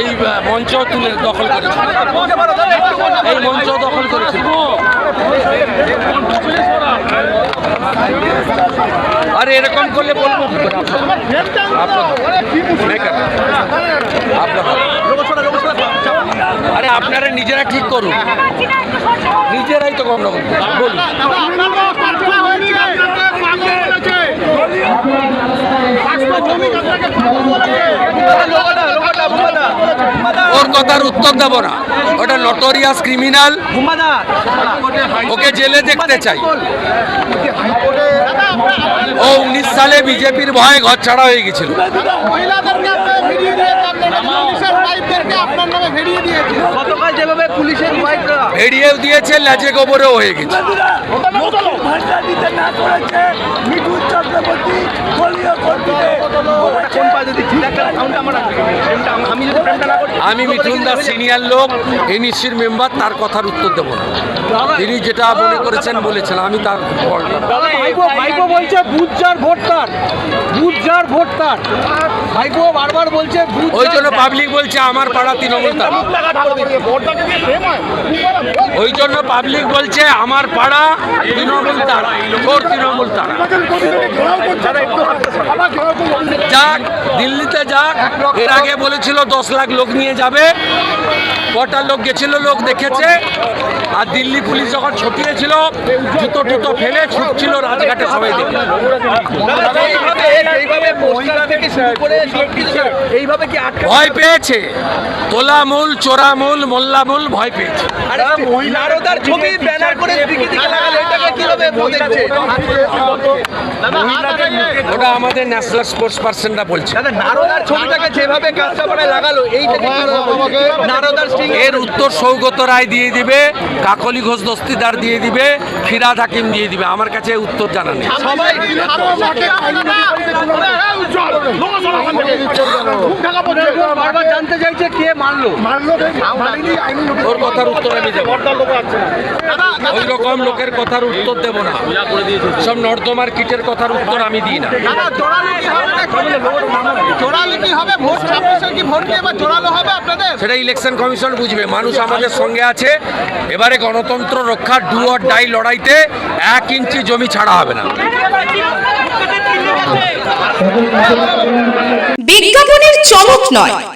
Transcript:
এই মঞ্চ তুলে দখল করেছে। এই মঞ্চ দখল করেছিল আরে, এরকম করলে বলব আরে, আপনারা নিজেরা ঠিক করুন। নিজেরাই তো করছেন। বলুন। ওর কথার উত্তর দেব না। ওটা নটোরিয়াস ক্রিমিনাল ওকে জেলে দেখতে চাই। ও উনিশ সালে বিজেপির ভয়ে ঘর ছাড়া হয়ে গেছিল। গতকাল যেভাবে পুলিশের দিয়েছে লেজে গোবরেও হয়ে গেছে। ভাষা দিতে না করেছে চক্রবর্তী আম- মিথুন দাস সিনিয়র লোক এনইসির মেম্বার তার কথার উত্তর দেবো না। তিনি যেটা মনে করেছেন বলেছেন আমি তার ভাইপো ভাইপো বলছে বুধজার ভোট তার বুধজার ভোট তার ভাইপো বারবার বলছে ওই জন্য পাবলিক বলছে আমার পাড়া তৃণমূল তারা ওই জন্য পাবলিক বলছে আমার পাড়া তৃণমূল তারা তোর তৃণমূল তারা। যাক দিল্লিতে যাক এর আগে বলেছিল দশ লাখ লোক নিয়ে যাবে। কটা লোক গেছিল লোক দেখেছে। আর দিল্লি পুলিশ যখন ছটিয়েছিল জুতো টুতো ফেলে ছুটছিল রাজঘাটে সবাই দেখে। ভয় পেয়েছে। তোলামূল চোরামূল মোল্লামূল ভয় পেয়েছে আরে নারদার ছবি ব্যানার করে দিকে দিকে লাগালে এটাকে কীভাবে দেখছে ওটা আমাদের ন্যাশনাল স্পোর্টস পার্সনরা বলছে নারদার ছবিটাকে যেভাবে লাগালো এইটাকে নারদার স্টিং এর উত্তর সৌগত রায় দিয়ে দিবে কাকলি ঘোষ দস্তিদার দিয়ে দিবে ফিরাদ হাকিম দিয়ে দিবে আমার কাছে উত্তর জানা নেই সবাই জানতে চাইছে কে মারলো ওর কথার উত্তর আমি দেবো ওই রকম লোকের কথার উত্তর দেব না। সব নর্দমার কিটের কথার উত্তর আমি দিই না। সেটা ইলেকশন কমিশন বুঝবে। মানুষ আমাদের সঙ্গে আছে। এবারে গণতন্ত্র রক্ষা ডু অর ডাই লড়াইতে এক ইঞ্চি জমি ছাড়া হবে না। বিজ্ঞাপনের চমক নয়।